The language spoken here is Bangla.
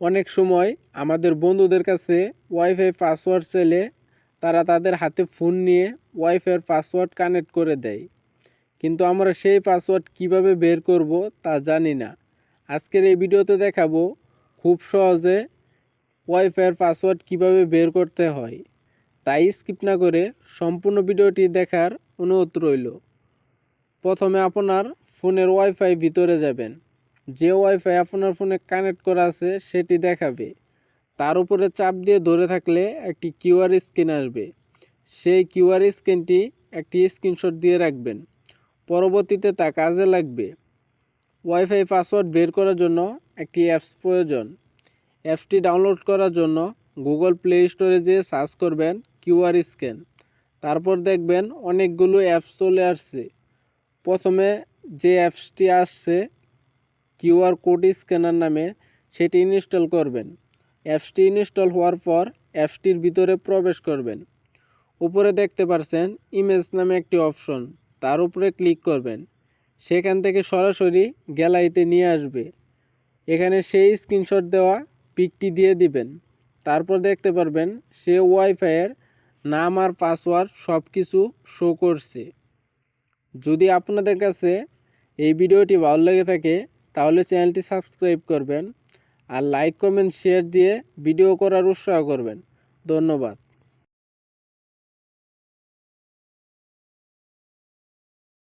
অনেক সময় আমাদের বন্ধুদের কাছে ওয়াইফাই পাসওয়ার্ড চাইলে তারা তাদের হাতে ফোন নিয়ে ওয়াইফাইয়ের পাসওয়ার্ড কানেক্ট করে দেয়। কিন্তু আমরা সেই পাসওয়ার্ড কীভাবে বের করব তা জানি না। আজকের এই ভিডিওতে দেখাবো খুব সহজে ওয়াইফাইয়ের পাসওয়ার্ড কীভাবে বের করতে হয়। তাই স্কিপ না করে সম্পূর্ণ ভিডিওটি দেখার অনুরোধ রইল। প্রথমে আপনার ফোনের ওয়াইফাই ভিতরে যাবেন। যে ওয়াইফাই আপনার ফোনে কানেক্ট করা আছে, সেটি দেখাবে। তার উপরে চাপ দিয়ে ধরে থাকলে একটি কিউআর স্ক্যান আসবে। সেই কিউআর স্ক্যানটি একটি স্ক্রিনশট দিয়ে রাখবেন। পরবর্তীতে তা কাজে লাগবে। ওয়াইফাই পাসওয়ার্ড বের করার জন্য একটি অ্যাপস প্রয়োজন। অ্যাপসটি ডাউনলোড করার জন্য গুগল প্লে স্টোরে যেয়ে সার্চ করবেন কিউআর স্ক্যান তারপর দেখবেন অনেকগুলো অ্যাপস চলে আসছে। প্রথমে যে অ্যাপসটি আসছে কিউআর কোড স্ক্যানার নামে সেটি ইনস্টল করবেন। অ্যাপসটি ইনস্টল হওয়ার পর অ্যাপসটির ভিতরে প্রবেশ করবেন। উপরে দেখতে পারছেন ইমেজ নামে একটি অপশন, তার উপরে ক্লিক করবেন। সেখান থেকে সরাসরি গ্যালারিতে নিয়ে আসবে। এখানে সেই স্ক্রিনশট দেওয়া পিকটি দিয়ে দিবেন। তারপর দেখতে পারবেন সে ওয়াইফাইয়ের নাম আর পাসওয়ার্ড সব কিছু শো করছে। যদি আপনাদের কাছে এই ভিডিওটি ভালো লেগে থাকে তাহলে চ্যানেলটি সাবস্ক্রাইব করবেন আর লাইক কমেন্ট শেয়ার দিয়ে ভিডিও করার উৎসাহ করবেন। ধন্যবাদ।